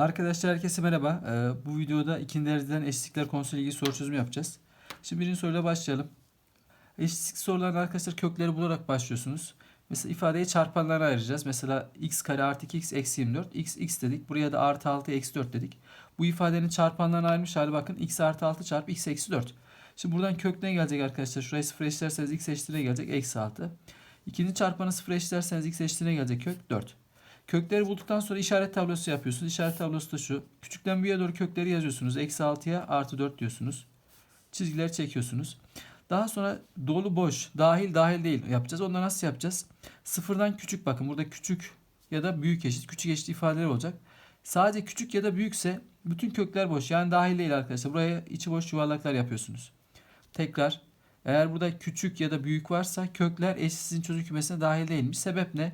Arkadaşlar herkese merhaba. Ee, bu videoda ikinci dereceden eşitlikler konusuyla ilgili soru çözümü yapacağız. Şimdi birinci soruyla başlayalım. Eşitlik sorularında arkadaşlar kökleri bularak başlıyorsunuz. Mesela ifadeyi çarpanlara ayıracağız. Mesela x kare artı 2x eksi 24. x x dedik. Buraya da artı 6 eksi 4 dedik. Bu ifadenin çarpanlarına ayrılmış hali bakın. x artı 6 çarpı x eksi 4. Şimdi buradan kök ne gelecek arkadaşlar? Şurayı sıfır eşitlerseniz x eşitliğine gelecek. Eksi 6. İkinci çarpanı sıfır eşitlerseniz x eşitliğine gelecek kök 4. Kökleri bulduktan sonra işaret tablosu yapıyorsunuz. İşaret tablosu da şu. Küçükten büyüğe doğru kökleri yazıyorsunuz. Eksi 6'ya artı 4 diyorsunuz. Çizgiler çekiyorsunuz. Daha sonra dolu boş, dahil dahil değil yapacağız. Da nasıl yapacağız? Sıfırdan küçük bakın. Burada küçük ya da büyük eşit. Küçük eşit ifadeler olacak. Sadece küçük ya da büyükse bütün kökler boş. Yani dahil değil arkadaşlar. Buraya içi boş yuvarlaklar yapıyorsunuz. Tekrar eğer burada küçük ya da büyük varsa kökler eşitsizin çözüm kümesine dahil değilmiş. Sebep ne?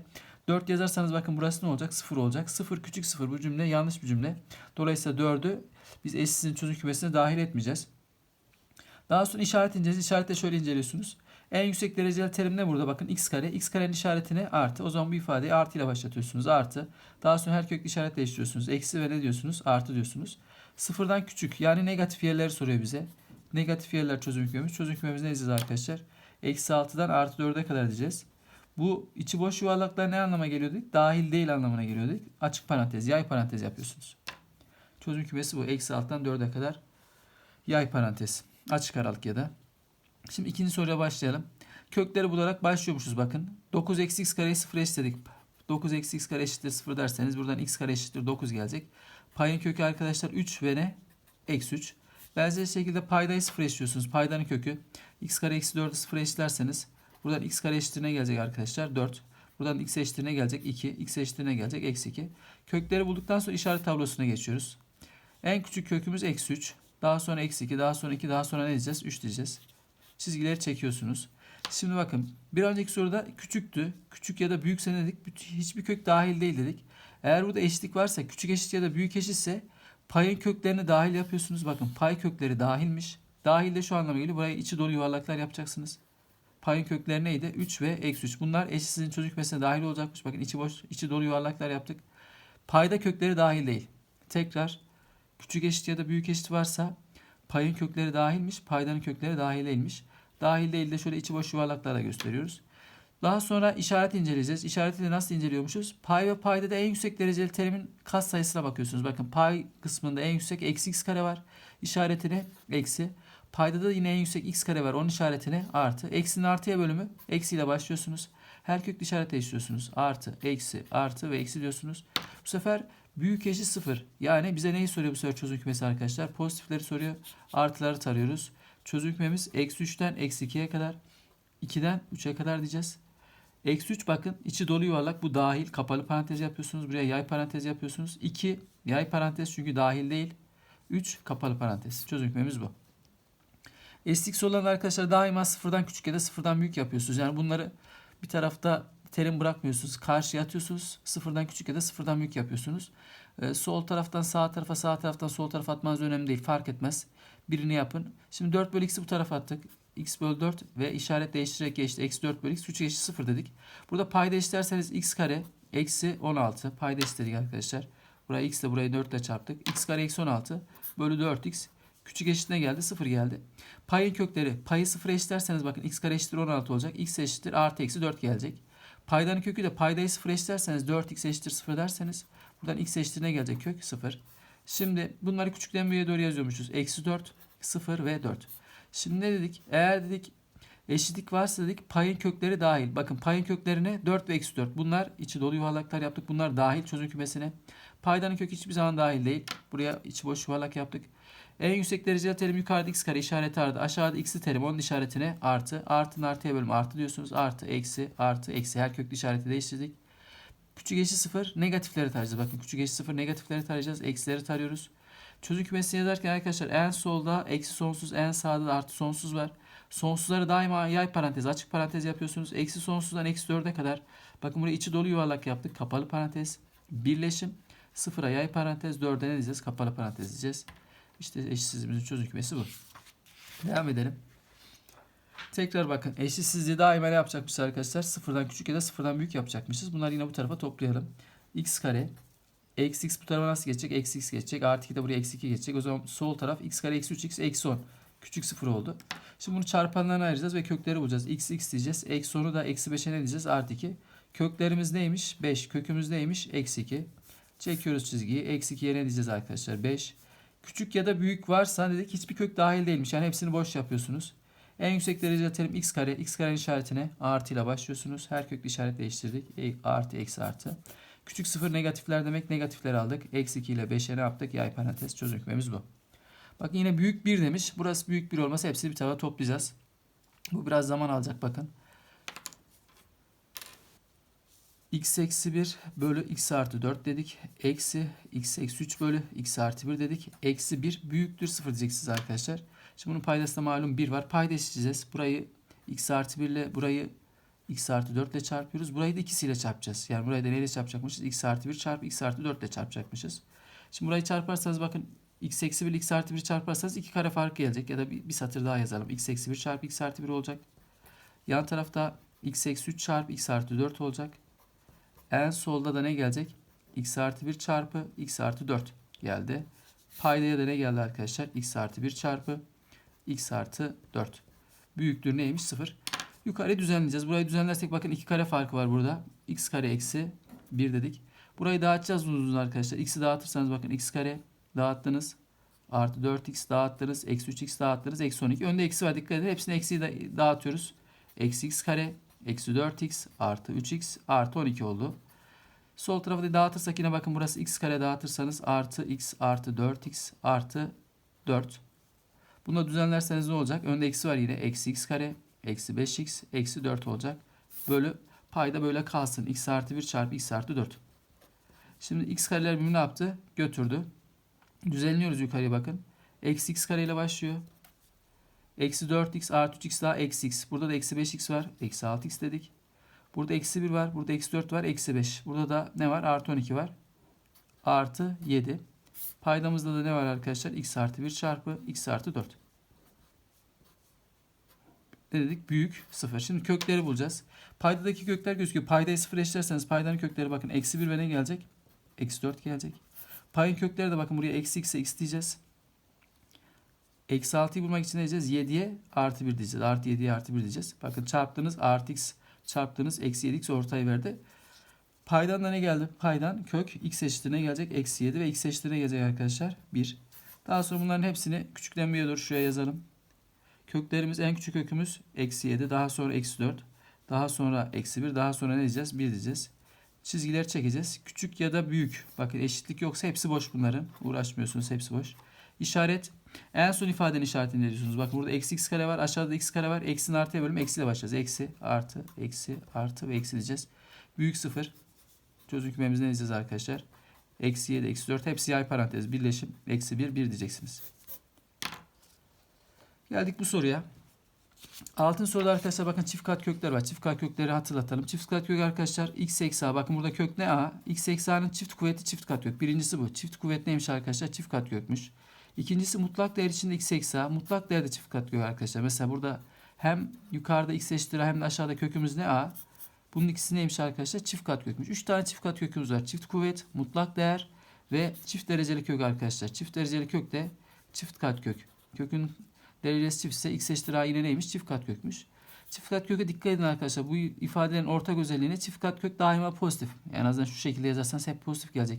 4 yazarsanız bakın burası ne olacak? 0 olacak. 0 küçük 0 bu cümle yanlış bir cümle. Dolayısıyla 4'ü biz eşsizin çözüm kümesine dahil etmeyeceğiz. Daha sonra işaret inceleyeceğiz. İşaretle şöyle inceliyorsunuz. En yüksek dereceli terim ne burada? Bakın x kare. x karenin işaretine artı. O zaman bu ifadeyi artı ile başlatıyorsunuz. Artı. Daha sonra her köklü işaret değiştiriyorsunuz. Eksi ve ne diyorsunuz? Artı diyorsunuz. Sıfırdan küçük yani negatif yerleri soruyor bize. Negatif yerler çözüm kümemiz. Çözüm kümemiz ne diyeceğiz arkadaşlar? Eksi 6'dan artı 4'e kadar diyeceğiz. Bu içi boş yuvarlaklar ne anlama geliyor? Dahil değil anlamına geliyor. Açık parantez, yay parantez yapıyorsunuz. Çözüm kümesi bu. Eksi 6'dan 4'e kadar yay parantez. Açık aralık ya da. Şimdi ikinci soruya başlayalım. Kökleri bularak başlıyormuşuz bakın. 9 eksi x kareyi 0 eşitledik. 9 eksi x kare eşittir 0 derseniz buradan x kare eşittir 9 gelecek. Payın kökü arkadaşlar 3 ve ne? Eksi 3. Benzer şekilde paydayı 0 eşitliyorsunuz. Paydanın kökü x kare eksi 4'ü 0 eşitlerseniz Buradan x kare eşitliğine gelecek arkadaşlar 4. Buradan x eşitliğine gelecek 2. x eşitliğine gelecek eksi 2. Kökleri bulduktan sonra işaret tablosuna geçiyoruz. En küçük kökümüz eksi 3. Daha sonra eksi 2. Daha sonra 2. Daha sonra ne diyeceğiz? 3 diyeceğiz. Çizgileri çekiyorsunuz. Şimdi bakın bir önceki soruda küçüktü. Küçük ya da büyükse ne dedik? Hiçbir kök dahil değil dedik. Eğer burada eşitlik varsa küçük eşit ya da büyük eşitse payın köklerini dahil yapıyorsunuz. Bakın pay kökleri dahilmiş. Dahil de şu anlama geliyor. Buraya içi dolu yuvarlaklar yapacaksınız. Payın kökleri neydi? 3 ve eksi 3. Bunlar eşitsizin çözüm kümesine dahil olacakmış. Bakın içi boş, içi dolu yuvarlaklar yaptık. Payda kökleri dahil değil. Tekrar küçük eşit ya da büyük eşit varsa payın kökleri dahilmiş, paydanın kökleri dahil değilmiş. Dahil değil de şöyle içi boş yuvarlaklarla gösteriyoruz. Daha sonra işaret inceleyeceğiz. İşareti de nasıl inceliyormuşuz? Pay ve payda da en yüksek dereceli terimin kat sayısına bakıyorsunuz. Bakın pay kısmında en yüksek eksi x kare var. İşaretini eksi. Payda da yine en yüksek x kare var. Onun işaretini artı. Eksinin artıya bölümü. Eksiyle başlıyorsunuz. Her köklü işaret değiştiriyorsunuz. Artı, eksi, artı ve eksi diyorsunuz. Bu sefer büyük eşit sıfır. Yani bize neyi soruyor bu sefer çözüm kümesi arkadaşlar? Pozitifleri soruyor. Artıları tarıyoruz. Çözüm kümemiz eksi 3'ten eksi 2'ye kadar. 2'den 3'e kadar diyeceğiz. Eksi 3 bakın içi dolu yuvarlak bu dahil. Kapalı parantez yapıyorsunuz. Buraya yay parantez yapıyorsunuz. 2 yay parantez çünkü dahil değil. 3 kapalı parantez. Çözüm kümemiz bu. Eşlik sorulan arkadaşlar daima sıfırdan küçük ya da sıfırdan büyük yapıyorsunuz. Yani bunları bir tarafta terim bırakmıyorsunuz. Karşıya atıyorsunuz. Sıfırdan küçük ya da sıfırdan büyük yapıyorsunuz. Ee, sol taraftan sağ tarafa sağ taraftan sol tarafa atmanız önemli değil. Fark etmez. Birini yapın. Şimdi 4 bölü x'i bu tarafa attık. x bölü 4 ve işaret değiştirerek geçti. Eksi 4 bölü x. Küçük eşit 0 dedik. Burada payda eşitlerseniz x kare eksi 16. Payda eşitledik arkadaşlar. Buraya x ile burayı 4 ile çarptık. x kare eksi 16 bölü 4x Küçük eşitine geldi? 0 geldi. Payın kökleri. Payı 0 eşitlerseniz bakın x kare eşittir 16 olacak. x eşittir artı eksi 4 gelecek. Paydanın kökü de paydayı 0 eşitlerseniz 4x eşittir 0 derseniz buradan x eşittir ne gelecek? Kök 0. Şimdi bunları küçükten büyüğe doğru yazıyormuşuz. Eksi 4, 0 ve 4. Şimdi ne dedik? Eğer dedik eşitlik varsa dedik payın kökleri dahil. Bakın payın köklerine 4 ve eksi 4. Bunlar içi dolu yuvarlaklar yaptık. Bunlar dahil çözüm kümesine. Paydanın kökü hiçbir zaman dahil değil. Buraya içi boş yuvarlak yaptık. En yüksek dereceli terim yukarıda x kare işareti artı. Aşağıda x'li terim onun işaretine artı. Artının artıya bölümü artı diyorsunuz. Artı, eksi, artı, eksi. Her köklü işareti değiştirdik. Küçük eşit sıfır negatifleri tarayacağız. Bakın küçük eşit sıfır negatifleri tarayacağız. Eksileri tarıyoruz. Çözüm kümesini yazarken arkadaşlar en solda eksi sonsuz en sağda da artı sonsuz var. Sonsuzları daima yay parantez açık parantez yapıyorsunuz. Eksi sonsuzdan eksi 4'e kadar. Bakın buraya içi dolu yuvarlak yaptık. Kapalı parantez. Birleşim. Sıfıra yay parantez. 4'e ne diyeceğiz? Kapalı parantez diyeceğiz. İşte eşitsizliğimizin çözüm kümesi bu. Devam edelim. Tekrar bakın eşitsizliği daima ne yapacakmışız arkadaşlar? Sıfırdan küçük ya da sıfırdan büyük yapacakmışız. Bunları yine bu tarafa toplayalım. x kare Eksi x bu tarafa nasıl geçecek? Eksi x geçecek. Artı 2 de buraya eksi 2 geçecek. O zaman sol taraf x kare eksi 3x eksi 10. Küçük sıfır oldu. Şimdi bunu çarpanlarına ayıracağız ve kökleri bulacağız. x x diyeceğiz. Eksi 10'u da eksi 5'e ne diyeceğiz? Artı 2. Köklerimiz neymiş? 5. Kökümüz neymiş? Eksi 2. Çekiyoruz çizgiyi. Eksi 2'ye ne diyeceğiz arkadaşlar? 5. Küçük ya da büyük varsa dedik hiçbir kök dahil değilmiş. Yani hepsini boş yapıyorsunuz. En yüksek derece terim x kare. x karenin işaretine artı ile başlıyorsunuz. Her köklü işaret değiştirdik. E, artı eksi artı. Küçük sıfır negatifler demek negatifleri aldık. Eksi 2 ile 5'e ne yaptık? Yay parantez çözüm bu. Bak yine büyük 1 demiş. Burası büyük 1 olması hepsini bir tarafa toplayacağız. Bu biraz zaman alacak bakın. X eksi 1 bölü x artı 4 dedik. Eksi x eksi 3 bölü x artı 1 dedik. Eksi 1 büyüktür 0 diyeceksiniz arkadaşlar. Şimdi bunun paydası da malum 1 var. Payda eşitleyeceğiz. Burayı x artı 1 ile burayı x artı 4 ile çarpıyoruz. Burayı da ikisiyle çarpacağız. Yani burayı da neyle çarpacakmışız? x artı 1 çarpı x artı 4 ile çarpacakmışız. Şimdi burayı çarparsanız bakın x eksi 1 ile x artı 1 çarparsanız iki kare fark gelecek. Ya da bir, bir satır daha yazalım. x eksi 1 çarpı x artı 1 olacak. Yan tarafta x eksi 3 çarpı x artı 4 olacak. En solda da ne gelecek? x artı 1 çarpı x artı 4 geldi. Paydaya da ne geldi arkadaşlar? x artı 1 çarpı x artı 4. Büyüklüğü neymiş? 0. Yukarı düzenleyeceğiz. Burayı düzenlersek bakın iki kare farkı var burada. x kare eksi 1 dedik. Burayı dağıtacağız uzun uzun arkadaşlar. x'i dağıtırsanız bakın x kare dağıttınız. Artı 4x dağıttınız. Eksi 3x dağıttınız. Eksi 12. Önde eksi var. Dikkat edin. Hepsini eksiyi da dağıtıyoruz. Eksi x kare. Eksi 4x artı 3x artı 12 oldu. Sol tarafı da dağıtırsak yine bakın burası x kare dağıtırsanız artı x artı 4x artı 4. Bunu da düzenlerseniz ne olacak? Önde eksi var yine. Eksi x kare. Eksi 5x. Eksi 4 olacak. Bölü payda böyle kalsın. x artı 1 çarpı x artı 4. Şimdi x kareler birbirini ne yaptı? Götürdü. Düzenliyoruz yukarıya bakın. Eksi x kare ile başlıyor. Eksi 4x artı 3x daha eksi x. Burada da eksi 5x var. Eksi 6x dedik. Burada eksi 1 var. Burada eksi 4 var. Eksi 5. Burada da ne var? Artı 12 var. Artı 7. Paydamızda da ne var arkadaşlar? x artı 1 çarpı x artı 4. Ne dedik? Büyük 0. Şimdi kökleri bulacağız. Paydadaki kökler gözüküyor. Paydayı 0 eşlerseniz paydanın kökleri bakın. Eksi 1 ve ne gelecek? Eksi 4 gelecek. Payın kökleri de bakın buraya eksi x'e x diyeceğiz. Eksi 6'yı bulmak için ne diyeceğiz? 7'ye artı 1 diyeceğiz. Artı 7'ye artı 1 diyeceğiz. Bakın çarptığınız artı x çarptığınız eksi 7x ortayı verdi. Paydan da ne geldi? Paydan kök x eşittir ne gelecek? Eksi 7 ve x eşittir ne gelecek arkadaşlar? 1. Daha sonra bunların hepsini küçüklenmeye doğru şuraya yazalım. Köklerimiz en küçük kökümüz eksi 7. Daha sonra eksi 4. Daha sonra eksi 1. Daha sonra ne diyeceğiz? 1 diyeceğiz. Çizgiler çekeceğiz. Küçük ya da büyük. Bakın eşitlik yoksa hepsi boş bunların. Uğraşmıyorsunuz hepsi boş. İşaret. En son ifadenin işaretini ne diyorsunuz? Bakın burada eksi x kare var. Aşağıda x kare var. Eksinin artıya bölüm. Eksiyle başlayacağız. Eksi, artı, eksi, artı ve eksi diyeceğiz. Büyük sıfır. Çözüm kümemizi ne diyeceğiz arkadaşlar? Eksi 7, eksi 4. Hepsi yay parantez. Birleşim. Eksi 1, 1 diyeceksiniz. Geldik bu soruya. Altın soruda arkadaşlar bakın çift kat kökler var. Çift kat kökleri hatırlatalım. Çift kat kök arkadaşlar x eksi a. Bakın burada kök ne a? x eksi a'nın çift kuvveti çift kat kök. Birincisi bu. Çift kuvvet neymiş arkadaşlar? Çift kat kökmüş. İkincisi mutlak değer içinde x eksi a. Mutlak değerde çift kat kök arkadaşlar. Mesela burada hem yukarıda x eşittir a hem de aşağıda kökümüz ne a? Bunun ikisi neymiş arkadaşlar? Çift kat kökmüş. Üç tane çift kat kökümüz var. Çift kuvvet, mutlak değer ve çift dereceli kök arkadaşlar. Çift dereceli kök de çift kat kök. Kökün derecesi çift ise x eşittir a yine neymiş? Çift kat kökmüş. Çift kat köke dikkat edin arkadaşlar. Bu ifadelerin ortak özelliğine çift kat kök daima pozitif. En azından şu şekilde yazarsanız hep pozitif gelecek.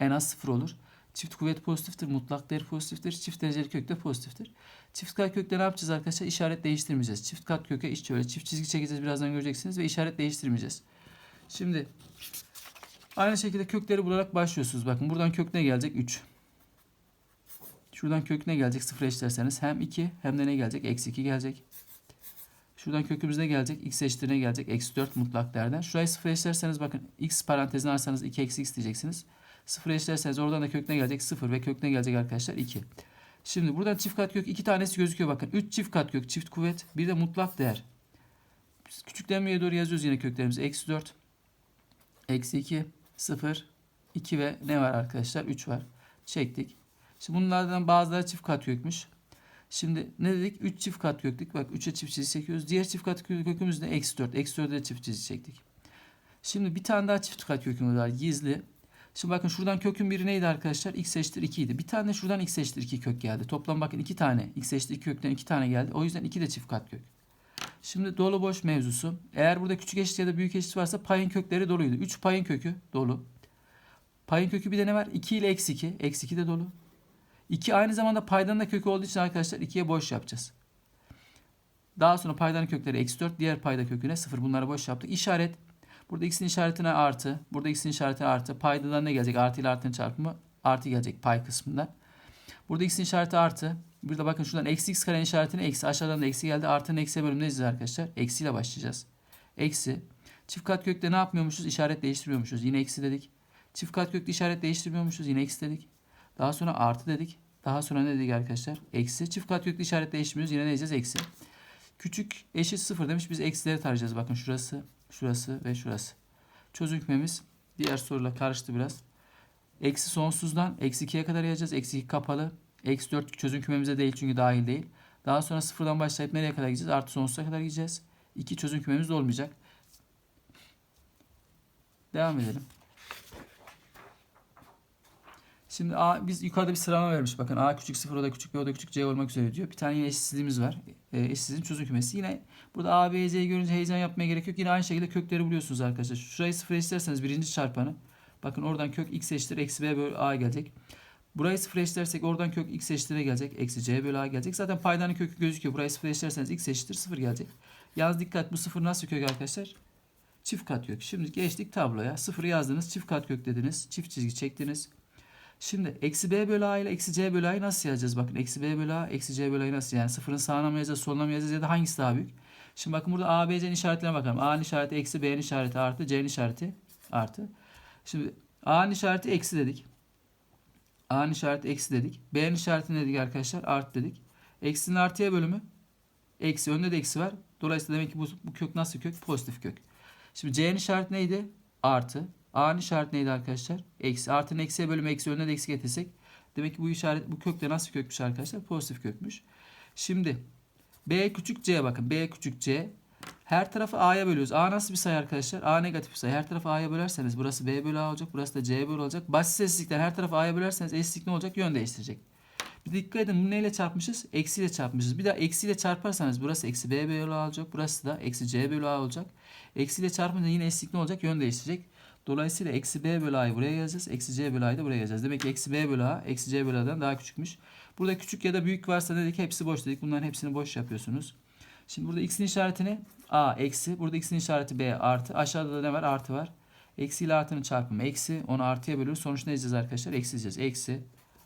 En az sıfır olur. Çift kuvvet pozitiftir. Mutlak değer pozitiftir. Çift dereceli kök de pozitiftir. Çift kat kökte ne yapacağız arkadaşlar? İşaret değiştirmeyeceğiz. Çift kat köke iş şöyle çift çizgi çekeceğiz birazdan göreceksiniz ve işaret değiştirmeyeceğiz. Şimdi aynı şekilde kökleri bularak başlıyorsunuz. Bakın buradan kök ne gelecek? 3. Şuradan kök ne gelecek? 0 eşitlerseniz hem 2 hem de ne gelecek? Eksi 2 gelecek. Şuradan kökümüz ne gelecek? X eşittir ne gelecek? Eksi 4 mutlak değerden. Şurayı 0 eşitlerseniz bakın x parantezine alırsanız 2 eksi x diyeceksiniz. 0 eşitlerseniz oradan da kök ne gelecek? 0 ve kök ne gelecek arkadaşlar? 2. Şimdi buradan çift kat kök iki tanesi gözüküyor bakın. 3 çift kat kök çift kuvvet bir de mutlak değer. Küçüklenmeye doğru yazıyoruz yine köklerimizi. Eksi 4, eksi 2, 0, 2 ve ne var arkadaşlar? 3 var. Çektik. Şimdi bunlardan bazıları çift kat kökmüş. Şimdi ne dedik? 3 çift kat köklük. Bak 3'e çift çizgi çekiyoruz. Diğer çift kat kökümüz de eksi 4. Eksi 4'e çift çizgi çektik. Şimdi bir tane daha çift kat kökümüz var. Gizli. Şimdi bakın şuradan kökün biri neydi arkadaşlar? x eşittir 2 idi. Bir tane şuradan x eşittir 2 kök geldi. Toplam bakın 2 tane. x eşittir 2 kökten 2 tane geldi. O yüzden 2 de çift kat kök. Şimdi dolu boş mevzusu. Eğer burada küçük eşit ya da büyük eşit varsa payın kökleri doluydu. 3 payın kökü dolu. Payın kökü bir de ne var? 2 ile eksi 2. Eksi 2 de dolu. 2 aynı zamanda paydanın da kökü olduğu için arkadaşlar 2'ye boş yapacağız. Daha sonra paydanın kökleri eksi 4. Diğer payda köküne 0. Bunları boş yaptık. İşaret. Burada x'in işaretine artı. Burada x'in işareti artı. Paydadan ne gelecek? Artı ile artının çarpımı artı gelecek pay kısmında. Burada x'in işareti artı. Burada bakın şuradan eksi x karenin işaretine eksi. Aşağıdan da eksi geldi. Artının eksiye bölümündeyiz arkadaşlar. Eksiyle başlayacağız. Eksi. Çift kat kökte ne yapmıyormuşuz? İşaret değiştirmiyormuşuz. Yine eksi dedik. Çift kat kökte işaret değiştirmiyormuşuz. Yine eksi dedik. Daha sonra artı dedik. Daha sonra ne dedik arkadaşlar? Eksi. Çift kat kökte işaret değiştirmiyoruz. Yine ne diyeceğiz? Eksi. Küçük eşit sıfır demiş. Biz eksileri tarayacağız. Bakın şurası, şurası ve şurası. Çözüm kümemiz diğer soruyla karıştı biraz. Eksi sonsuzdan eksi 2'ye kadar yazacağız. Eksi 2 kapalı. Eksi 4 çözüm kümemize değil çünkü dahil değil. Daha sonra sıfırdan başlayıp nereye kadar gideceğiz? Artı sonsuza kadar gideceğiz. 2 çözüm olmayacak. Devam edelim. Şimdi A, biz yukarıda bir sıralama vermiş. Bakın A küçük 0, o da küçük B, o da küçük C olmak üzere diyor. Bir tane yine eşitsizliğimiz var. E, çözüm kümesi. Yine burada A, B, C'yi görünce heyecan yapmaya gerek yok. Yine aynı şekilde kökleri buluyorsunuz arkadaşlar. Şurayı sıfır eşitlerseniz birinci çarpanı. Bakın oradan kök x eşittir eksi b bölü a gelecek. Burayı sıfır eşitlersek oradan kök x eşittir gelecek. Eksi c bölü a gelecek. Zaten paydanın kökü gözüküyor. Burayı sıfır eşitlerseniz x eşittir sıfır gelecek. Yalnız dikkat bu sıfır nasıl kök arkadaşlar? Çift kat kök. Şimdi geçtik tabloya. Sıfırı yazdınız. Çift kat kök dediniz. Çift çizgi çektiniz. Şimdi eksi b bölü a ile eksi c bölü a'yı nasıl yazacağız? Bakın eksi b bölü a, eksi c bölü a'yı nasıl? Yani sıfırın sağına mı yazacağız, soluna mı yazacağız ya da hangisi daha büyük? Şimdi bakın burada a, b, c'nin işaretlerine bakalım. a'nın işareti eksi, b'nin işareti artı, c'nin işareti artı. Şimdi a'nın işareti eksi dedik. a'nın işareti eksi dedik. b'nin işareti ne dedik arkadaşlar? Artı dedik. Eksinin artıya bölümü eksi. Önde de eksi var. Dolayısıyla demek ki bu, bu kök nasıl kök? Pozitif kök. Şimdi c'nin işareti neydi? Artı. A'nın işareti neydi arkadaşlar? Eksi. Artının eksiye bölümü eksi önüne de eksi getirsek. Demek ki bu işaret bu kökte nasıl kökmüş arkadaşlar? Pozitif kökmüş. Şimdi B küçük C bakın. B küçük C. Her tarafı A'ya bölüyoruz. A nasıl bir sayı arkadaşlar? A negatif bir sayı. Her tarafı A'ya bölerseniz burası B bölü A olacak. Burası da C bölü olacak. Basit eşitlikten her tarafı A'ya bölerseniz eşitlik ne olacak? Yön değiştirecek. Bir dikkat edin bunu neyle çarpmışız? Eksiyle çarpmışız. Bir daha eksiyle çarparsanız burası eksi B bölü A olacak. Burası da eksi C bölü A olacak. Eksiyle çarpınca yine eşitlik ne olacak? Yön değiştirecek. Dolayısıyla eksi b bölü a'yı buraya yazacağız. Eksi c bölü a'yı da buraya yazacağız. Demek ki eksi b bölü a eksi c bölü a'dan daha küçükmüş. Burada küçük ya da büyük varsa dedik hepsi boş dedik. Bunların hepsini boş yapıyorsunuz. Şimdi burada x'in işaretini a eksi. Burada x'in işareti b artı. Aşağıda da ne var? Artı var. Eksi ile artının çarpımı eksi. Onu artıya bölüyoruz. Sonuç ne diyeceğiz arkadaşlar? Eksi diyeceğiz. Eksi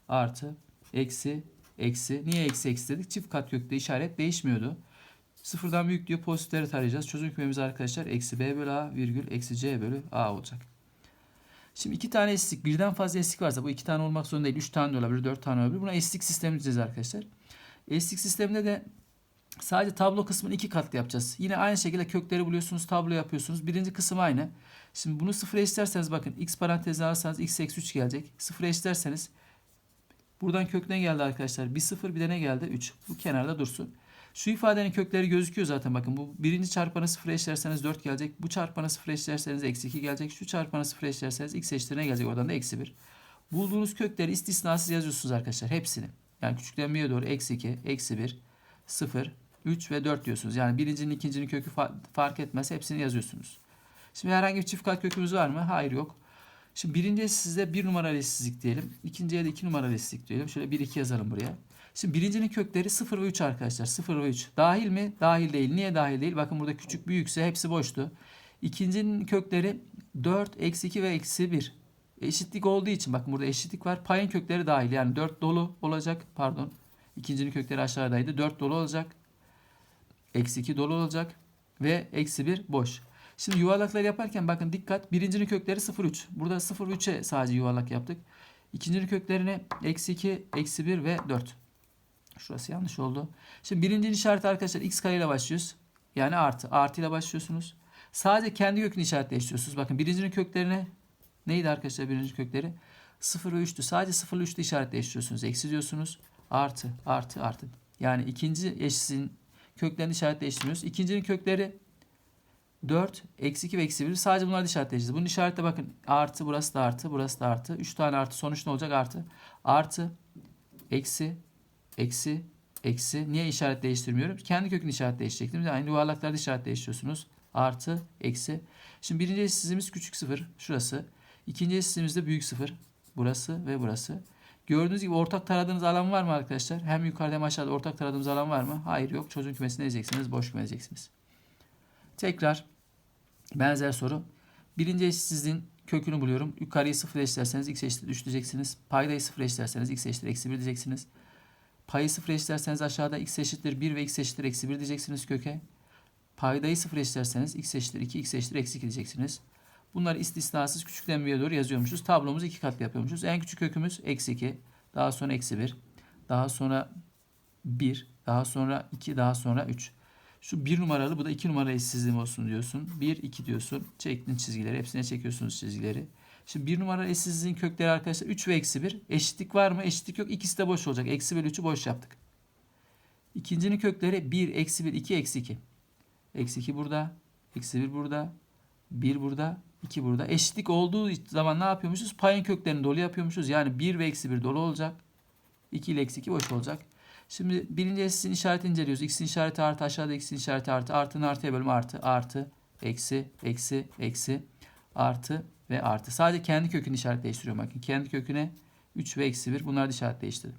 artı eksi eksi. Niye eksi eksi dedik? Çift kat kökte işaret değişmiyordu. Sıfırdan büyük diyor pozitifleri tarayacağız. Çözüm kümemiz arkadaşlar eksi b bölü a virgül eksi c bölü a olacak. Şimdi iki tane eşitlik birden fazla eşitlik varsa bu iki tane olmak zorunda değil. Üç tane de olabilir, dört tane olabilir. Buna eşitlik sistemi diyeceğiz arkadaşlar. Eşitlik sisteminde de sadece tablo kısmını iki katlı yapacağız. Yine aynı şekilde kökleri buluyorsunuz, tablo yapıyorsunuz. Birinci kısım aynı. Şimdi bunu sıfıra eşitlerseniz bakın x parantezine alırsanız x eksi 3 gelecek. Sıfıra eşitlerseniz buradan kök ne geldi arkadaşlar? Bir sıfır bir de ne geldi? 3. Bu kenarda dursun. Şu ifadenin kökleri gözüküyor zaten bakın. Bu birinci çarpanı sıfıra eşlerseniz 4 gelecek. Bu çarpanı sıfıra eşlerseniz eksi 2 gelecek. Şu çarpanı sıfıra eşlerseniz x eşitliğine gelecek. Oradan da eksi 1. Bulduğunuz kökleri istisnasız yazıyorsunuz arkadaşlar. Hepsini. Yani küçükten büyüğe doğru eksi 2, eksi 1, 0, 3 ve 4 diyorsunuz. Yani birincinin ikincinin kökü fark etmez. Hepsini yazıyorsunuz. Şimdi herhangi bir çift kat kökümüz var mı? Hayır yok. Şimdi birinciye size bir numaralı eşsizlik diyelim. İkinciye de iki numaralı eşsizlik diyelim. Şöyle 1 2 yazalım buraya. Şimdi birincinin kökleri 0 ve 3 arkadaşlar. 0 ve 3. Dahil mi? Dahil değil. Niye dahil değil? Bakın burada küçük büyükse hepsi boştu. İkincinin kökleri 4, eksi 2 ve eksi 1. Eşitlik olduğu için bakın burada eşitlik var. Payın kökleri dahil. Yani 4 dolu olacak. Pardon. İkincinin kökleri aşağıdaydı. 4 dolu olacak. Eksi 2 dolu olacak. Ve eksi 1 boş. Şimdi yuvarlaklar yaparken bakın dikkat. Birincinin kökleri 0, 3. Burada 0 3'e sadece yuvarlak yaptık. İkincinin köklerine eksi 2, eksi 1 ve 4. Şurası yanlış oldu. Şimdi birinci işareti arkadaşlar x kare ile başlıyoruz. Yani artı. Artı ile başlıyorsunuz. Sadece kendi kökünü işaretleştiriyorsunuz. Bakın birincinin köklerine neydi arkadaşlar birinci kökleri? 0 ve 3'tü. Sadece 0 ile 3'te işaretleştiriyorsunuz. Eksi diyorsunuz. Artı, artı, artı. Yani ikinci eşitliğin köklerini işaretleştiriyoruz. İkincinin kökleri 4, eksi 2 ve eksi 1. Sadece bunları işaretleyeceğiz. Bunun işaretle bakın. Artı, burası da artı, burası da artı. 3 tane artı. Sonuç ne olacak? Artı. Artı, eksi, eksi, eksi. Niye işaret değiştirmiyorum? Kendi kökünü işaret değiştirecektim. Yani yuvarlaklarda işaret değiştiriyorsunuz. Artı, eksi. Şimdi birinci eşitsizliğimiz küçük 0. Şurası. İkinci eşitsizliğimiz de büyük 0. Burası ve burası. Gördüğünüz gibi ortak taradığınız alan var mı arkadaşlar? Hem yukarıda hem aşağıda ortak taradığımız alan var mı? Hayır yok. Çocuğun kümesini ezeceksiniz. Boş küme ezeceksiniz. Tekrar benzer soru. Birinci eşitsizliğin kökünü buluyorum. Yukarıyı sıfır eşitlerseniz x eşittir 3 diyeceksiniz. Paydayı sıfır eşitlerseniz x eşittir eksi 1 diyeceksiniz. Payı sıfır eşitlerseniz aşağıda x eşittir 1 ve x eşittir eksi 1 diyeceksiniz köke. Paydayı sıfır eşitlerseniz x eşittir 2, x eşittir eksi 2 diyeceksiniz. Bunları istisnasız küçükten büyüğe doğru yazıyormuşuz. Tablomuzu iki katlı yapıyormuşuz. En küçük kökümüz eksi 2. Daha sonra eksi 1. Daha sonra 1. Daha sonra 2. Daha sonra 3. Şu 1 numaralı bu da 2 numara eşsizliğim olsun diyorsun. 1, 2 diyorsun. Çektin çizgileri. Hepsine çekiyorsunuz çizgileri. Şimdi 1 numara eşsizliğin kökleri arkadaşlar 3 ve eksi 1. Eşitlik var mı? Eşitlik yok. İkisi de boş olacak. Eksi bölü 3'ü boş yaptık. İkincinin kökleri 1, eksi 1, 2, eksi 2. Eksi 2 burada. Eksi 1 burada. 1 burada. 2 burada. Eşitlik olduğu zaman ne yapıyormuşuz? Payın köklerini dolu yapıyormuşuz. Yani 1 ve eksi 1 dolu olacak. 2 ile eksi 2 boş olacak. Şimdi birinci eşitliğin işaretini inceliyoruz. X'in işareti artı aşağıda x'in işareti artı. Artının artıya bölümü artı. Artı. Eksi. Eksi. Eksi. Artı. Ve artı. Sadece kendi kökünü işaret değiştiriyorum. Bakın kendi köküne 3 ve eksi 1. Bunları da işaret değiştirdim.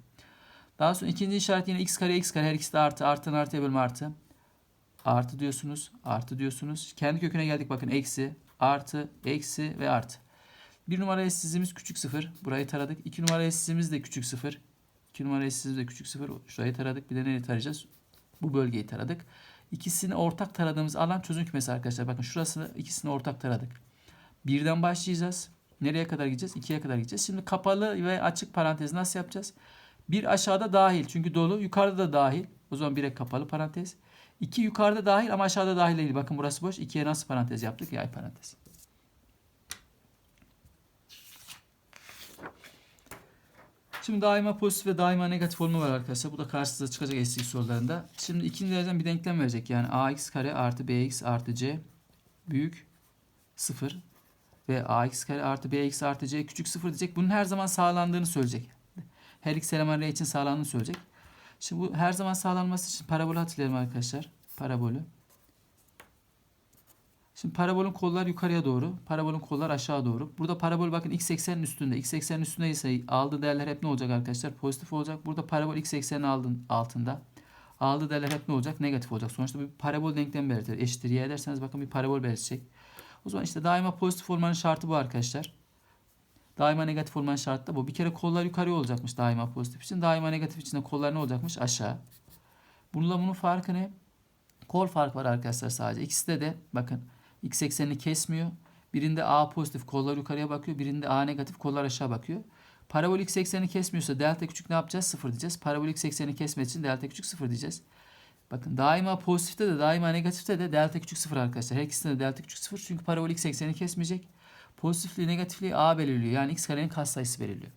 Daha sonra ikinci işaret yine x kare x kare her ikisi de artı. Artının artıya bölümü artı. Artı diyorsunuz. Artı diyorsunuz. Kendi köküne geldik bakın. Eksi artı, eksi ve artı. Bir numara eşsizliğimiz küçük sıfır. Burayı taradık. İki numara eşsizliğimiz de küçük sıfır. İki numara eşsizliğimiz de küçük sıfır. Şurayı taradık. Bir de nereyi tarayacağız? Bu bölgeyi taradık. İkisini ortak taradığımız alan çözüm kümesi arkadaşlar. Bakın şurası ikisini ortak taradık. Birden başlayacağız. Nereye kadar gideceğiz? İkiye kadar gideceğiz. Şimdi kapalı ve açık parantez nasıl yapacağız? Bir aşağıda dahil. Çünkü dolu. Yukarıda da dahil. O zaman bire kapalı parantez. 2 yukarıda dahil ama aşağıda dahil değil. Bakın burası boş. 2'ye nasıl parantez yaptık? Yay parantez. Şimdi daima pozitif ve daima negatif olma var arkadaşlar. Bu da karşınıza çıkacak eşlik sorularında. Şimdi ikinci dereceden bir denklem verecek. Yani ax kare artı bx artı c büyük 0 ve ax kare artı bx artı c küçük 0 diyecek. Bunun her zaman sağlandığını söyleyecek. Her x eleman r için sağlandığını söyleyecek. Şimdi bu her zaman sağlanması için parabolü hatırlayalım arkadaşlar. Parabolü. Şimdi parabolün kollar yukarıya doğru. Parabolün kollar aşağı doğru. Burada parabol bakın x eksenin üstünde. X eksenin üstünde ise aldığı değerler hep ne olacak arkadaşlar? Pozitif olacak. Burada parabol x eksenin altında. Aldığı değerler hep ne olacak? Negatif olacak. Sonuçta bir parabol denklem belirtir. Eşittir y ederseniz bakın bir parabol belirtecek. O zaman işte daima pozitif olmanın şartı bu arkadaşlar. Daima negatif olmanın şartı da bu. Bir kere kollar yukarı olacakmış daima pozitif için. Daima negatif için de kollar ne olacakmış? Aşağı. Bununla bunun farkı ne? Kol fark var arkadaşlar sadece. İkisi de de bakın x eksenini kesmiyor. Birinde a pozitif kollar yukarıya bakıyor. Birinde a negatif kollar aşağı bakıyor. Parabol x eksenini kesmiyorsa delta küçük ne yapacağız? Sıfır diyeceğiz. Parabol x eksenini kesmediği için delta küçük sıfır diyeceğiz. Bakın daima pozitifte de daima negatifte de delta küçük sıfır arkadaşlar. Her ikisinde de delta küçük sıfır. Çünkü parabol x eksenini kesmeyecek. Pozitifliği negatifliği a belirliyor. Yani x karenin katsayısı belirliyor.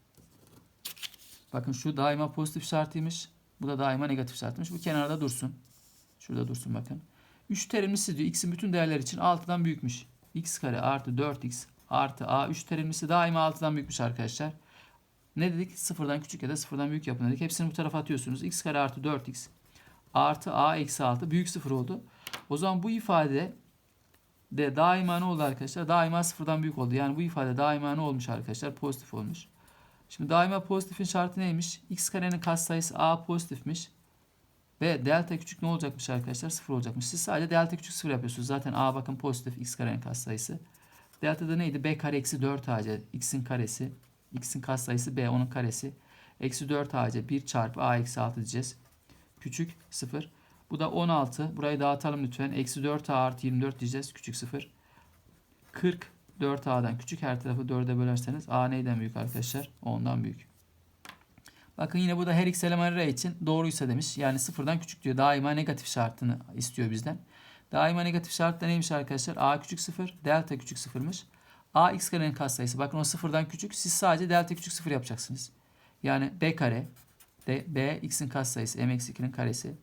Bakın şu daima pozitif şartıymış. Bu da daima negatif şartıymış. Bu kenarda dursun. Şurada dursun bakın. 3 terimlisi diyor x'in bütün değerler için 6'dan büyükmüş. x kare artı 4x artı a 3 terimlisi daima 6'dan büyükmüş arkadaşlar. Ne dedik? Sıfırdan küçük ya da sıfırdan büyük yapın dedik. Hepsini bu tarafa atıyorsunuz. x kare artı 4x artı a eksi 6 büyük sıfır oldu. O zaman bu ifade de daima ne oldu arkadaşlar? Daima sıfırdan büyük oldu. Yani bu ifade daima ne olmuş arkadaşlar? Pozitif olmuş. Şimdi daima pozitifin şartı neymiş? x karenin katsayısı a pozitifmiş. Ve delta küçük ne olacakmış arkadaşlar? Sıfır olacakmış. Siz sadece delta küçük sıfır yapıyorsunuz. Zaten a bakın pozitif x karenin katsayısı. Delta da neydi? b kare eksi 4 ac. x'in karesi. x'in katsayısı b onun karesi. Eksi 4 ac 1 çarpı a eksi 6 diyeceğiz. Küçük 0. Bu da 16. Burayı dağıtalım lütfen. Eksi 4a artı 24 diyeceğiz. Küçük 0. 40 4a'dan küçük her tarafı 4'e bölerseniz a neyden büyük arkadaşlar? 10'dan büyük. Bakın yine bu da her x eleman r için doğruysa demiş. Yani sıfırdan küçük diyor. Daima negatif şartını istiyor bizden. Daima negatif şart da neymiş arkadaşlar? a küçük 0, delta küçük 0'mış. a x karenin katsayısı. Bakın o sıfırdan küçük. Siz sadece delta küçük 0 yapacaksınız. Yani b kare, de, b x'in katsayısı m eksi 2'nin karesi.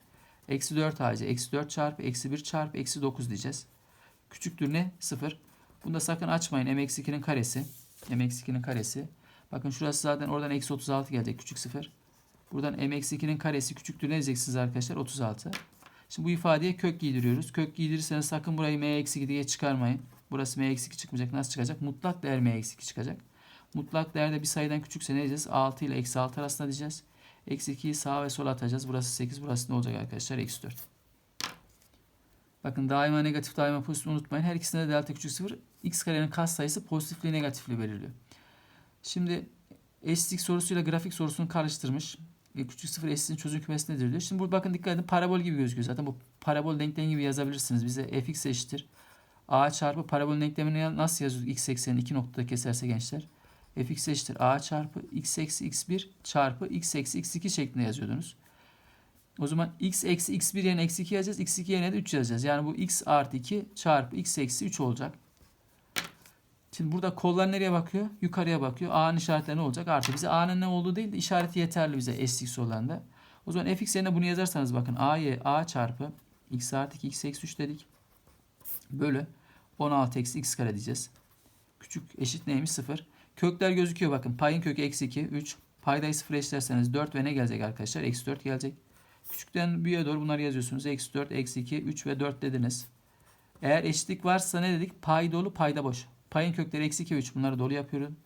Eksi 4 ac. Eksi 4 çarpı eksi 1 çarpı eksi 9 diyeceğiz. küçüktür ne? 0. Bunu da sakın açmayın. m-2'nin karesi. m-2'nin karesi. Bakın şurası zaten oradan eksi 36 gelecek. Küçük 0. Buradan m-2'nin karesi küçüktür ne diyeceksiniz arkadaşlar? 36. Şimdi bu ifadeye kök giydiriyoruz. Kök giydirirseniz sakın burayı m-2 diye çıkarmayın. Burası m-2 çıkmayacak. Nasıl çıkacak? Mutlak değer m-2 çıkacak. Mutlak değerde bir sayıdan küçükse ne diyeceğiz? 6 ile eksi 6 arasında diyeceğiz. Eksi 2'yi sağa ve sola atacağız. Burası 8. Burası ne olacak arkadaşlar? Eksi 4. Bakın daima negatif daima pozitif unutmayın. Her ikisinde de delta küçük 0. X karenin kas sayısı pozitifliği negatifliği belirliyor. Şimdi eşitlik sorusuyla grafik sorusunu karıştırmış. E, küçük sıfır eşitliğin çözüm kümesi nedir diyor. Şimdi burada bakın dikkat edin parabol gibi gözüküyor. Zaten bu parabol denklemi gibi yazabilirsiniz. Bize fx eşittir. a çarpı parabol denklemini nasıl yazıyoruz? x eksenini iki noktada keserse gençler. Fx eşittir a çarpı x eksi x1 çarpı x eksi x2 şeklinde yazıyordunuz. O zaman x eksi x1 yerine eksi 2 yazacağız. x2 yerine de 3 yazacağız. Yani bu x artı 2 çarpı x eksi 3 olacak. Şimdi burada kollar nereye bakıyor? Yukarıya bakıyor. A'nın işareti ne olacak? Artı. Bize A'nın ne olduğu değil de işareti yeterli bize eşlik sorularında. O zaman fx yerine bunu yazarsanız bakın A'ya A çarpı x artı 2 x eksi 3 dedik. Bölü 16 eksi x kare diyeceğiz. Küçük eşit neymiş? 0. Kökler gözüküyor bakın. Payın kökü eksi 2 3. Paydayı 0 eşitlerseniz 4 ve ne gelecek arkadaşlar? Eksi 4 gelecek. Küçükten büyüğe doğru bunları yazıyorsunuz. Eksi 4, eksi 2, 3 ve 4 dediniz. Eğer eşitlik varsa ne dedik? Pay dolu, payda boş. Payın kökleri eksi 2 3. Bunları dolu yapıyorum.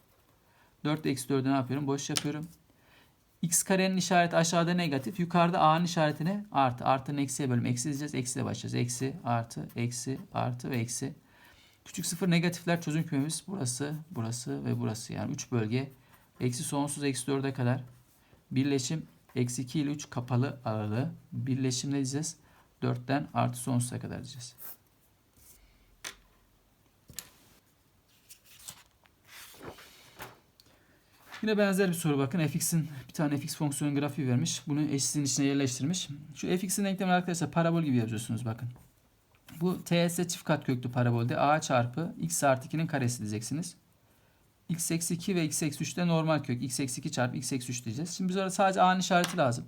4 eksi 4'ü ne yapıyorum? Boş yapıyorum. X karenin işareti aşağıda negatif. Yukarıda A'nın işaretine artı. Artının eksiye bölüm. Eksi diyeceğiz. Eksi ile başlayacağız. Eksi, artı, eksi, artı ve eksi. Küçük sıfır negatifler çözüm kümemiz. Burası, burası ve burası. Yani 3 bölge. Eksi sonsuz eksi 4'e kadar. Birleşim eksi 2 ile 3 kapalı aralığı. Birleşim ne diyeceğiz? 4'ten artı sonsuza kadar diyeceğiz. Yine benzer bir soru bakın. fx'in bir tane fx fonksiyonu grafiği vermiş. Bunu eşitliğin içine yerleştirmiş. Şu fx'in denklemini arkadaşlar parabol gibi yazıyorsunuz bakın. Bu ts çift kat köklü parabolde a çarpı x artı 2'nin karesi diyeceksiniz. x eksi 2 ve x eksi 3 de normal kök. x eksi 2 çarpı x eksi 3 diyeceğiz. Şimdi biz orada sadece a'nın işareti lazım.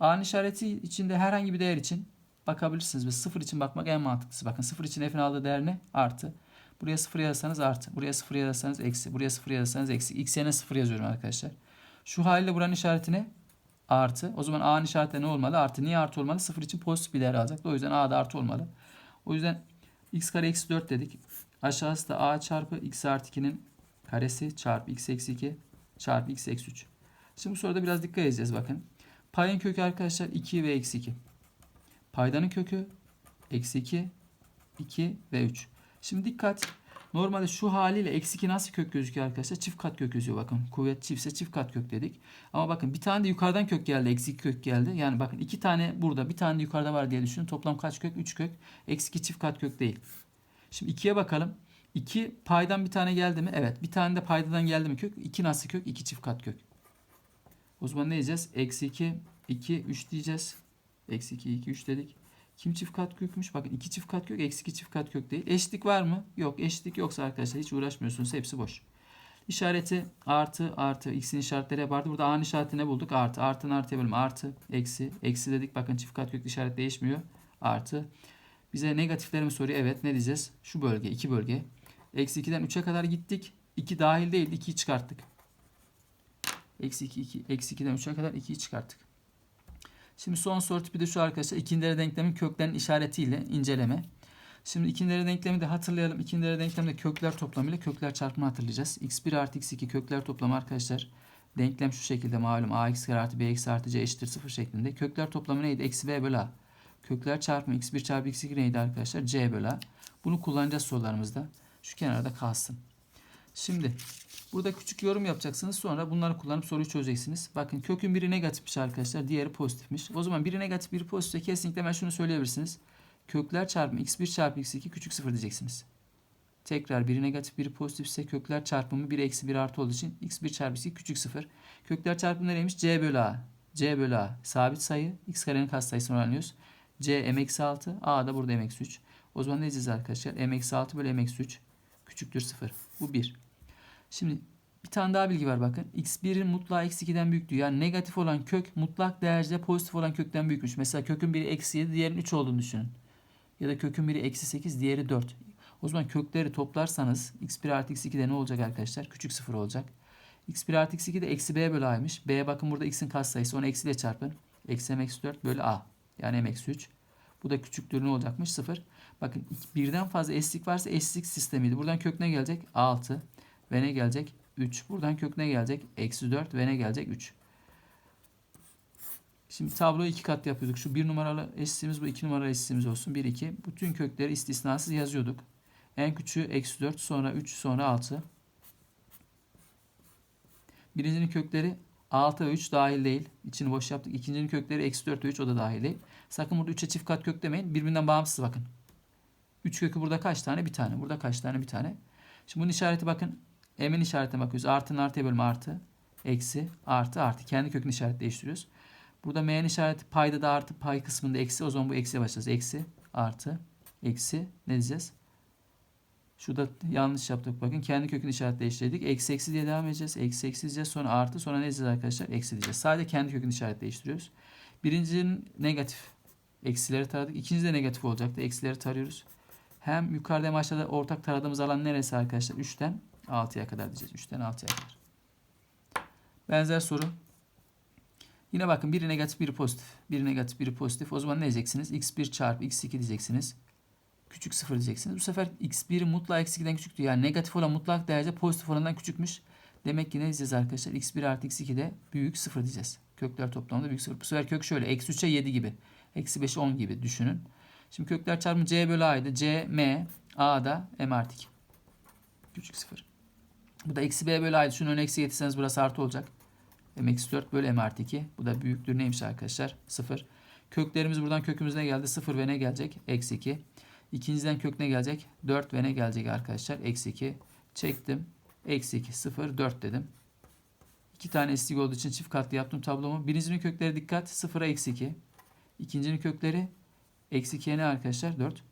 a'nın işareti içinde herhangi bir değer için bakabilirsiniz. Ve sıfır için bakmak en mantıklısı. Bakın sıfır için f'in aldığı değer ne? Artı. Buraya 0 yazarsanız artı. Buraya 0 yazarsanız eksi. Buraya 0 yazarsanız eksi. X yerine 0 yazıyorum arkadaşlar. Şu haliyle buranın işareti ne? Artı. O zaman A'nın işareti ne olmalı? Artı. Niye artı olmalı? 0 için pozitif bir değer alacaktı. O yüzden A'da artı olmalı. O yüzden x kare eksi 4 dedik. Aşağısı da A çarpı x artı 2'nin karesi çarpı x eksi 2 çarpı x eksi 3. Şimdi bu soruda biraz dikkat edeceğiz bakın. Payın kökü arkadaşlar 2 ve eksi 2. Paydanın kökü eksi 2, 2 ve 3. Şimdi dikkat. Normalde şu haliyle eksi 2 nasıl kök gözüküyor arkadaşlar? Çift kat kök gözüyor bakın. Kuvvet çiftse çift kat kök dedik. Ama bakın bir tane de yukarıdan kök geldi. Eksi 2 kök geldi. Yani bakın iki tane burada bir tane de yukarıda var diye düşünün. Toplam kaç kök? 3 kök. Eksi 2 çift kat kök değil. Şimdi 2'ye bakalım. 2 paydan bir tane geldi mi? Evet. Bir tane de paydadan geldi mi kök? 2 nasıl kök? 2 çift kat kök. O zaman ne diyeceğiz? Eksi 2, 2, 3 diyeceğiz. Eksi 2, 2, 3 dedik. Kim çift kat kökmüş? Bakın iki çift kat kök eksi iki çift kat kök değil. Eşitlik var mı? Yok. Eşitlik yoksa arkadaşlar hiç uğraşmıyorsunuz. Hepsi boş. İşareti artı artı. X'in işaretleri hep artı. Burada A'nın işareti ne bulduk? Artı. Artının artıya bölüm. Artı. Eksi. Eksi dedik. Bakın çift kat kök işaret değişmiyor. Artı. Bize negatifleri mi soruyor? Evet. Ne diyeceğiz? Şu bölge. iki bölge. Eksi 2'den 3'e kadar gittik. 2 dahil değil. 2'yi çıkarttık. Eksi 2, 2. Eksi 2'den 3'e kadar 2'yi çıkarttık. Şimdi son soru tipi de şu arkadaşlar. İkinci denklemin köklerin işaretiyle inceleme. Şimdi ikinci denklemi de hatırlayalım. İkinci denklemde kökler toplamıyla kökler çarpımını hatırlayacağız. x1 artı x2 kökler toplamı arkadaşlar. Denklem şu şekilde malum ax kare artı bx artı c eşittir 0 şeklinde. Kökler toplamı neydi? Eksi b bölü a. Kökler çarpımı x1 çarpı x2 neydi arkadaşlar? c bölü a. Bunu kullanacağız sorularımızda. Şu kenarda kalsın. Şimdi burada küçük yorum yapacaksınız. Sonra bunları kullanıp soruyu çözeceksiniz. Bakın kökün biri negatifmiş arkadaşlar. Diğeri pozitifmiş. O zaman biri negatif biri pozitifse kesinlikle ben şunu söyleyebilirsiniz. Kökler çarpımı x1 çarpı x2 küçük sıfır diyeceksiniz. Tekrar biri negatif biri pozitifse kökler çarpımı 1 eksi 1 artı olduğu için x1 çarpı x2 küçük sıfır. Kökler çarpımı neymiş? c bölü a. c bölü a sabit sayı. x karenin katsayısını öğreniyoruz. c m eksi 6 a da burada m eksi 3. O zaman ne diyeceğiz arkadaşlar? m eksi 6 bölü m eksi 3 küçüktür 0. Bu 1. Şimdi bir tane daha bilgi var bakın. x1'in mutlağı x2'den büyüktü. Yani negatif olan kök mutlak değerde pozitif olan kökten büyükmüş. Mesela kökün biri eksi 7 diğerinin 3 olduğunu düşünün. Ya da kökün biri eksi 8 diğeri 4. O zaman kökleri toplarsanız x1 artı x2 de ne olacak arkadaşlar? Küçük sıfır olacak. x1 artı x2 de eksi b bölü a'ymış. b bakın burada x'in katsayısı. Onu eksiyle çarpın. Eksi m eksi 4 bölü a. Yani m eksi 3. Bu da küçüktür ne olacakmış? 0. Bakın birden fazla eşlik varsa eşlik sistemiydi. Buradan kök ne gelecek? 6. Ve ne gelecek? 3. Buradan kök ne gelecek? Eksi 4 ve ne gelecek? 3. Şimdi tabloyu iki kat yapıyorduk. Şu bir numaralı eşitliğimiz bu iki numaralı eşitliğimiz olsun. 1, 2. Bütün kökleri istisnasız yazıyorduk. En küçüğü eksi 4 sonra 3 sonra 6. Birincinin kökleri 6 ve 3 dahil değil. İçini boş yaptık. İkincinin kökleri eksi 4 ve 3 o da dahil değil. Sakın burada 3'e çift kat kök demeyin. Birbirinden bağımsız bakın. 3 kökü burada kaç tane? Bir tane. Burada kaç tane? Bir tane. Şimdi bunun işareti bakın. M'in işaretine bakıyoruz. Artının artıya bölümü artı. Eksi. Artı artı. Kendi kökünü işaret değiştiriyoruz. Burada m'nin işareti payda da artı pay kısmında eksi. O zaman bu eksiye başlayacağız. Eksi. Artı. Eksi. Ne diyeceğiz? Şurada yanlış yaptık. Bakın kendi kökünü işaret değiştirdik. Eksi eksi diye devam edeceğiz. Eksi eksi diyeceğiz. Sonra artı. Sonra ne diyeceğiz arkadaşlar? Eksi diyeceğiz. Sadece kendi kökünü işaret değiştiriyoruz. Birincinin negatif. Eksileri taradık. İkinci de negatif olacaktı. Eksileri tarıyoruz. Hem yukarıda hem aşağıda ortak taradığımız alan neresi arkadaşlar? 3'ten 6'ya kadar diyeceğiz. 3'ten 6'ya kadar. Benzer soru. Yine bakın biri negatif biri pozitif. Biri negatif biri pozitif. O zaman ne diyeceksiniz? x1 çarpı x2 diyeceksiniz. Küçük sıfır diyeceksiniz. Bu sefer x1 mutlak x2'den küçüktü. Yani negatif olan mutlak değerce pozitif olandan küçükmüş. Demek ki ne diyeceğiz arkadaşlar? x1 artı x2 de büyük sıfır diyeceğiz. Kökler toplamında büyük sıfır. Bu sefer kök şöyle. Eksi 3'e 7 gibi. Eksi 5'e 10 gibi düşünün. Şimdi kökler çarpımı c bölü a'ydı. c, m, a da m artı 2. Küçük sıfır. Bu da eksi b bölü a'ydı. Şunu ön eksi getirseniz burası artı olacak. m eksi 4 bölü m artı 2. Bu da büyüktür neymiş arkadaşlar? 0. Köklerimiz buradan kökümüz ne geldi? 0 ve ne gelecek? Eksi 2. İkinciden kök ne gelecek? 4 ve ne gelecek arkadaşlar? Eksi 2. Çektim. Eksi 2, 0, 4 dedim. İki tane eslik olduğu için çift katlı yaptım tablomu. Birincinin kökleri dikkat. 0'a eksi 2. İkincinin kökleri eksi 2'ye ne arkadaşlar? 4.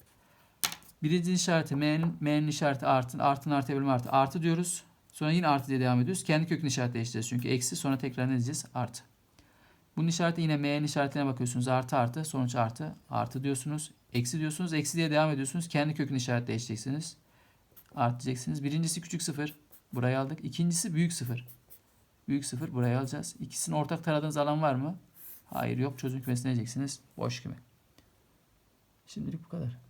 Birincinin işareti m'nin, m'nin işareti artı, artın artı artı. Artı diyoruz. Sonra yine artı diye devam ediyoruz. Kendi kökünü işaret değiştireceğiz. Çünkü eksi sonra tekrar ne diyeceğiz? Artı. Bunun işareti yine m'nin işaretine bakıyorsunuz. Artı artı. Sonuç artı. Artı diyorsunuz. Eksi diyorsunuz. Eksi diye devam ediyorsunuz. Kendi kökünü işaret değiştireceksiniz. Artı. Birincisi küçük sıfır. Burayı aldık. İkincisi büyük sıfır. Büyük sıfır. Burayı alacağız. İkisinin ortak taradığınız alan var mı? Hayır yok. Çözüm kümesine diyeceksiniz. Boş küme. Şimdilik bu kadar.